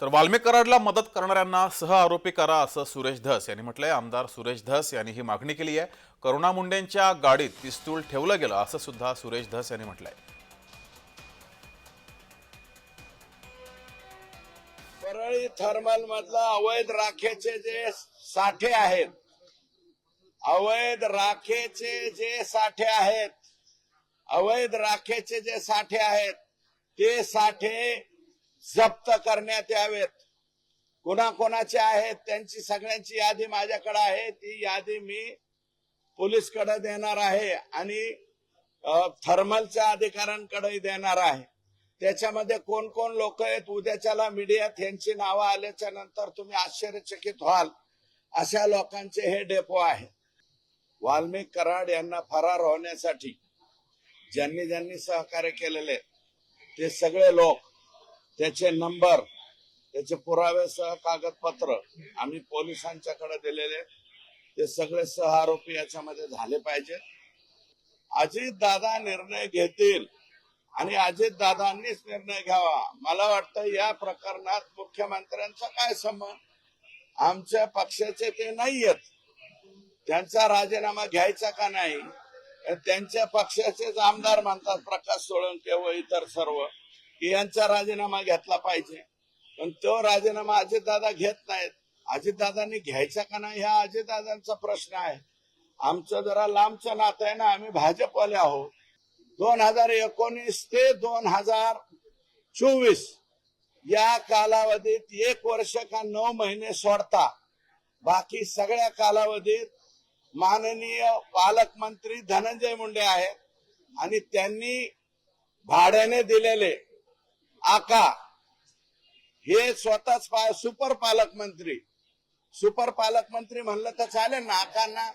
तर वाल्मेकराडला मदत करणाऱ्यांना सह आरोपी करा असं सुरेश धस यांनी म्हटलंय. आमदार सुरेश धस यांनी ही मागणी केली आहे. करुणा मुंडेंच्या गाडीत पिस्तूल ठेवलं गेलं असं सुद्धा सुरेश धस यांनी म्हटलंय. परळी थर्मल मधलं अवैध राखेचे जे साठे आहेत अवैध राखेचे जे साठे आहेत अवैध राखेचे जे साठे आहेत ते साठे जप्त करण्यात यावेत. कोणाकोणाचे आहेत त्यांची सगळ्यांची यादी माझ्याकडे आहे. ती यादी मी पोलीसकडे देणार आहे आणि थर्मलच्या अधिकाऱ्यांकडे देणार आहे. त्याच्यामध्ये कोण कोण लोक आहेत उद्याच्याला मीडियात यांची नावं आल्याच्यानंतर तुम्ही आश्चर्यचकित व्हाल. अशा लोकांचे हे डेपो आहे. वाल्मिक कराड यांना फरार होण्यासाठी ज्यांनी ज्यांनी सहकार्य केलेले ते सगळे लोक त्याचे नंबर त्याचे पुराव्यासह कागदपत्र आम्ही पोलिसांच्याकडे दिलेले ते सगळे सह आरोपी याच्यामध्ये झाले पाहिजे. अजित दादा निर्णय घेतील आणि अजित दादांनीच निर्णय घ्यावा. मला वाटतं या प्रकरणात मुख्यमंत्र्यांचा काय संबंध? आमच्या पक्षाचे ते नाहीयेत. त्यांचा राजीनामा घ्यायचा का नाही? त्यांच्या पक्षाचेच आमदार म्हणतात प्रकाश सोळंके व इतर सर्व. की यांचा राजीनामा घेतला पाहिजे. पण तो राजीनामा अजितदादा घेत नाहीत. अजितदादांनी घ्यायचा का नाही हा अजितदादांचा प्रश्न आहे. आमचं जरा लांबचं नातं आहे ना आम्ही भाजपवाले आहोत. दोन हजार एकोणीस ते दोन हजार चोवीस या कालावधीत एक वर्ष का नऊ महिने सोडता. बाकी सगळ्या कालावधीत माननीय पालकमंत्री धनंजय मुंडे आहेत आणि त्यांनी भाड्याने दिलेले आका हे स्वतःच पा- सुपर पालकमंत्री सुपर पालकमंत्री म्हणलं तर चालेल ना आकांना?